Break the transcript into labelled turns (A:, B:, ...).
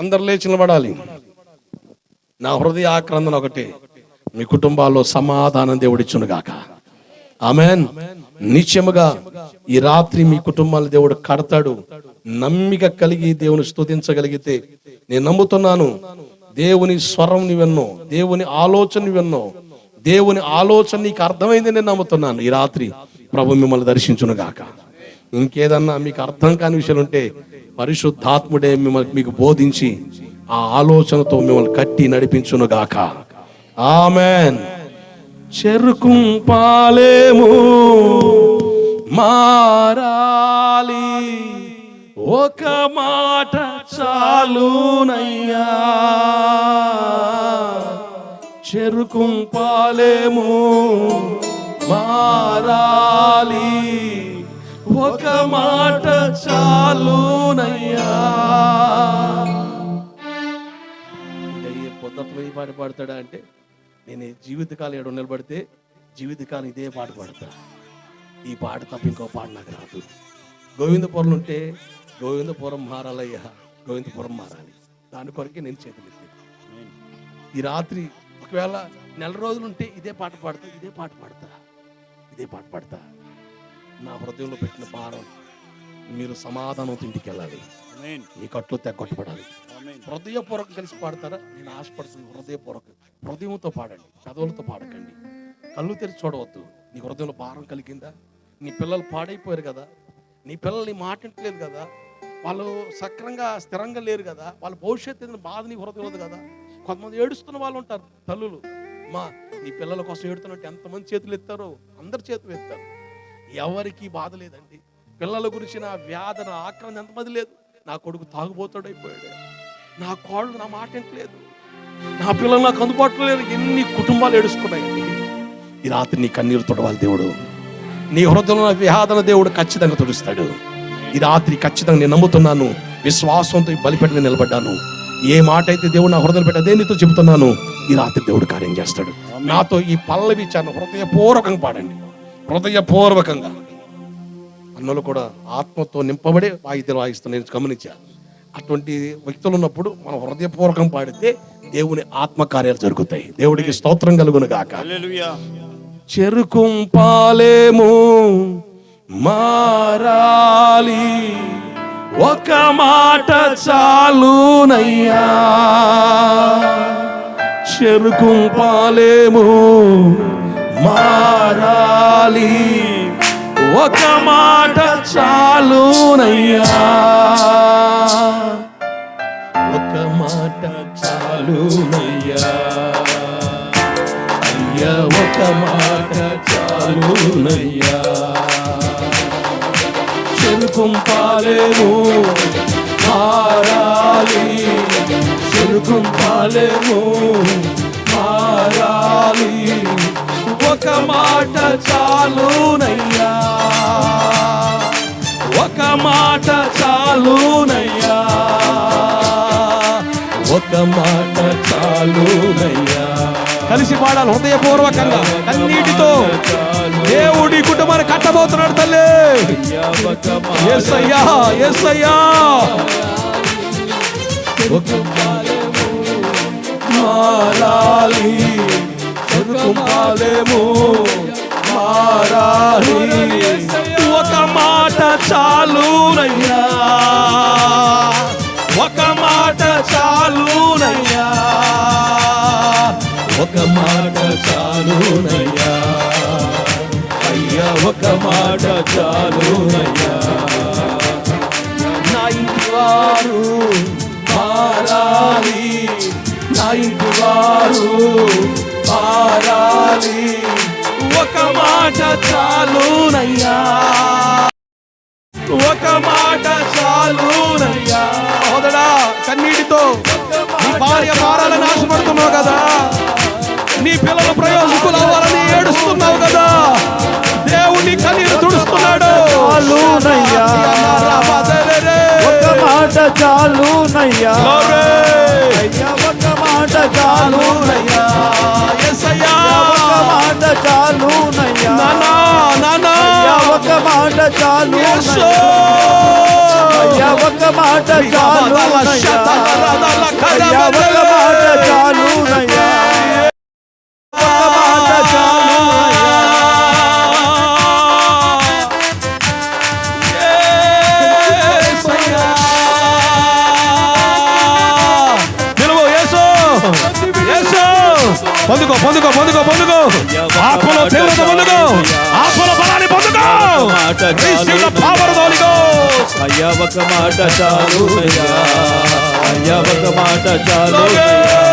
A: అందరు లేచి నిలబడాలి. నా హృదయ ఆక్రందన ఒకటే. మీ కుటుంబాల్లో సమాధానం దేవుడిచ్చును గాక. ఆమెన్. నిత్యముగా ఈ రాత్రి మీ కుటుంబాన్ని దేవుడు కడతాడు. నమ్మిక కలిగి దేవుని స్తుతించగలిగితే నేను నమ్ముతున్నాను. దేవుని స్వరం విన్నో దేవుని ఆలోచన విన్నో దేవుని ఆలోచన నీకు అర్థమైంది నేను నమ్ముతున్నాను. ఈ రాత్రి ప్రభు మిమ్మల్ని దర్శించును గాక. ఇంకేదన్నా మీకు అర్థం కాని విషయాలు ఉంటే పరిశుద్ధాత్ముడే మిమ్మల్ని మీకు బోధించి ఆ ఆలోచనతో మిమ్మల్ని కట్టి నడిపించును గాక ఆమెన్. చెరుకు పాలేము మారాలి. ఒక మాట చాలునయ్యా. చెరుకు పాలేము మారాలి. ఒక మాట చాలునయ్యా. ఇంకా ఈ పాట పాడతాడా అంటే నేను జీవితకాలం ఏడు నిలబడితే జీవితకాలం ఇదే పాట పాడతా. ఈ పాట తప్ప ఇంకో పాట నాకు రాదు. గోవిందపురం ఉంటే గోవిందపురం మారాలయ్యా గోవిందపురం మారాలి. దాని కొరకే నేను చేతులెత్తి ఈ రాత్రి ఒకవేళ నెల రోజులు ఉంటే ఇదే పాట పాడతా ఇదే పాట పాడతా ఇదే పాట పాడతా. నా హృదయంలో పెట్టిన భారం. మీరు సమాధానం ఇంటికి వెళ్ళాలి మీ కట్లు తెగొట్టబడాలి. హృదయపూర్వకం కలిసి పాడతారా? నేను ఆశపడుతుంది హృదయపూర్వకం. హృదయంతో పాడండి పెదవులతో పాడకండి. కళ్ళు తెరిచి చూడవద్దు. నీ హృదయంలో భారం కలిగిందా? నీ పిల్లలు పాడైపోయారు కదా? నీ పిల్లలు నీ మాట వింటలేదు కదా? వాళ్ళు సక్రంగా స్థిరంగా లేరు కదా? వాళ్ళ భవిష్యత్తు ఏదైనా బాధ నీ హృదయం కదా? కొంతమంది ఏడుస్తున్న వాళ్ళు ఉంటారు తల్లులు. మా నీ పిల్లల కోసం ఏడుతున్నట్టు ఎంతమంది చేతులు ఎత్తారో? అందరు చేతులు ఎత్తారు. ఎవరికి బాధ లేదండి. పిల్లల గురించి నా వ్యాధన ఆక్రంద ఎంతమంది లేదు. నా కొడుకు తాగుబోతాడైపోయాడు. నా కోళ్ళు నా మాట వింటలేదు నా పిల్లలు నాకు అందుబాటులో లేరు. ఎన్ని కుటుంబాలు ఏడుస్తున్నాయండి. ఈ రాత్రి నీ కన్నీరు తొడవాలి దేవుడు. నీ హృదయంలో వ్యాధన దేవుడు ఖచ్చితంగా తుడుస్తాడు. ఈ రాత్రి ఖచ్చితంగా నేను నమ్ముతున్నాను. విశ్వాసంతో ఈ బలిపెట్ట మీద నిలబడ్డాను. ఏ మాట అయితే దేవుడు నా హృదయం పెట్టి అదే నీతో చెబుతున్నాను ఈ రాత్రి దేవుడు కార్యం చేస్తాడు. నాతో ఈ పల్లవి చాను హృదయపూర్వకంగా పాడండి. హృదయపూర్వకంగా అన్నలు కూడా ఆత్మతో నింపబడే వాయిద్యాలు వాయిస్తున్న నేను గమనించాను అటువంటి వ్యక్తులు ఉన్నప్పుడు మనం హృదయపూర్వకం పాడితే దేవుని ఆత్మకార్యాలు జరుగుతాయి. దేవుడికి స్తోత్రం కలుగును గాక. చెరుకుం పాలేము మారాలి. ఒక మాట చాలునయ్యా. చెరుకుం పాలేము మారాలి. ఒక మాట చాలునయ్యా. ఒక మాట చాలునయ్యా. అయ్యా ఒక మాట చాలునయ్యా. చెరుకుం పాలేము మారాలి. చెరుకుం ఒక మాట చాలునయ్యా కలిసి పాడాలి హృదయపూర్వకంగా కన్నీటితో. దేవుడి కుటుంబాన్ని కట్టబోతున్నాడు తల్లి. ఎస్ అయ్యా ఎస్ అయ్యా మారాలి చదువుకోలేము మారాలి. ఒక మాట చాలునయ్యా ఒక మాట చాలునయ్యా. అయ్యా ఒక మాట చాలునయ్యా. నా ఇంటి వారు మారాలి నా ఇంటి వారు మారాలి ఒక మాట చాలు మాట చాలునయ్యా Glory.
B: అయ్యా ఒక మాట చాలునయ్యా
A: యేసయ్యా.
B: ఒక మాట చాలునయ్యా
A: నానా, నానా.
B: అయ్యా ఒక మాట
A: యేసు.
B: చాలునయ్యా
A: అయ్యా ఒక మాట చాలునయ్యా అయ్యా ఒక మాట చాలునయ్యా ఒక
C: పొందుకో పొందుకో పొందుకో పొందుకో. ఆత్మలో తీవ్రత పొందుకో. ఆత్మలో బలాన్ని పొందుకో. Holy Ghost.
A: అయ్యా ఒక మాట చాలునయ్యా అయ్యా. ఒక మాట చాలునయ్యా